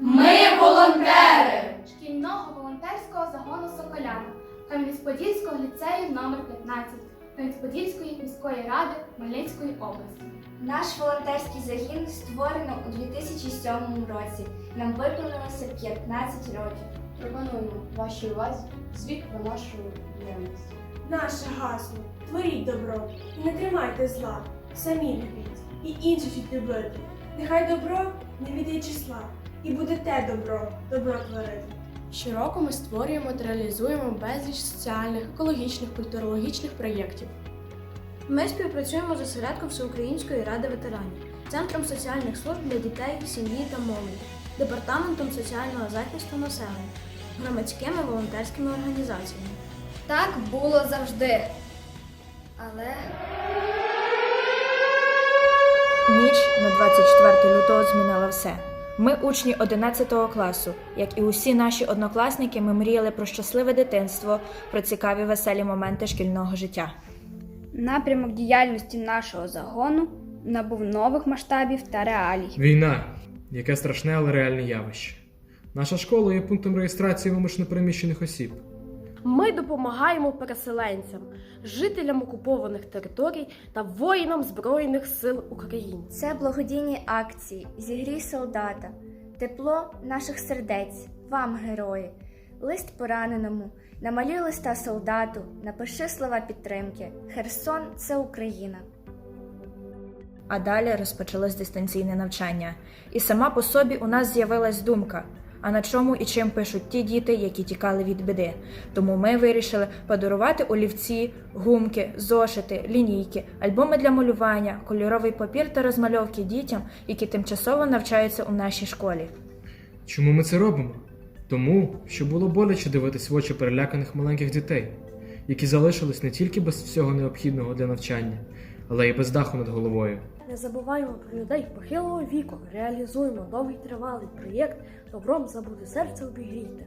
Ми волонтери! шкільного волонтерського загону Соколяна Кам'янець-Подільського ліцею номер 15 Кам'янець-Подільської міської ради Хмельницької області. Наш волонтерський загін створено у 2007 році. Нам виповнилося 15 років. Пропонуємо вашій увазі звіт про нашу діяльність. Наше гасло творіть добро і не тримайте зла. Самі любіть і інших любити. Нехай добро не від її числа, і буде те добро, добро творити. Щороку ми створюємо та реалізуємо безліч соціальних, екологічних, культурологічних проєктів. Ми співпрацюємо з осередком Всеукраїнської ради ветеранів, Центром соціальних служб для дітей, сім'ї та молоді, Департаментом соціального захисту населення, громадськими волонтерськими організаціями. Так було завжди. Але Ніч на 24 лютого змінила все. Ми учні 11 класу. Як і усі наші однокласники, ми мріяли про щасливе дитинство, про цікаві веселі моменти шкільного життя. Напрямок діяльності нашого загону набув нових масштабів та реалій. Війна яке страшне, але реальне явище. Наша школа є пунктом реєстрації вимушено переміщених осіб. Ми допомагаємо переселенцям, жителям окупованих територій та воїнам Збройних сил України. це благодійні акції, зігрій солдата, тепло наших сердець, вам, герої, лист пораненому, намалюй листа солдату, напиши слова підтримки. Херсон це Україна. А далі розпочалось дистанційне навчання. І сама по собі у нас з'явилась думка. А на чому і чим пишуть ті діти, які тікали від біди. Тому ми вирішили подарувати олівці, гумки, зошити, лінійки, альбоми для малювання, кольоровий папір та розмальовки дітям, які тимчасово навчаються у нашій школі. Чому ми це робимо? Тому, що було боляче дивитись в очі переляканих маленьких дітей, які залишились не тільки без всього необхідного для навчання, але й без даху над головою. Не забуваємо про людей похилого віку, реалізуємо довгий тривалий проєкт Добром забути серце обігрійте.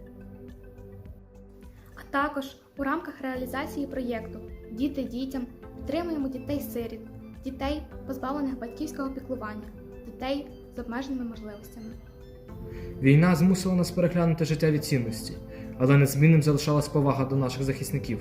А також у рамках реалізації проєкту Діти дітям підтримуємо дітей-сиріт, дітей, позбавлених батьківського піклування, дітей з обмеженими можливостями. Війна змусила нас переглянути життя від цінності, але незмінним залишалась повага до наших захисників.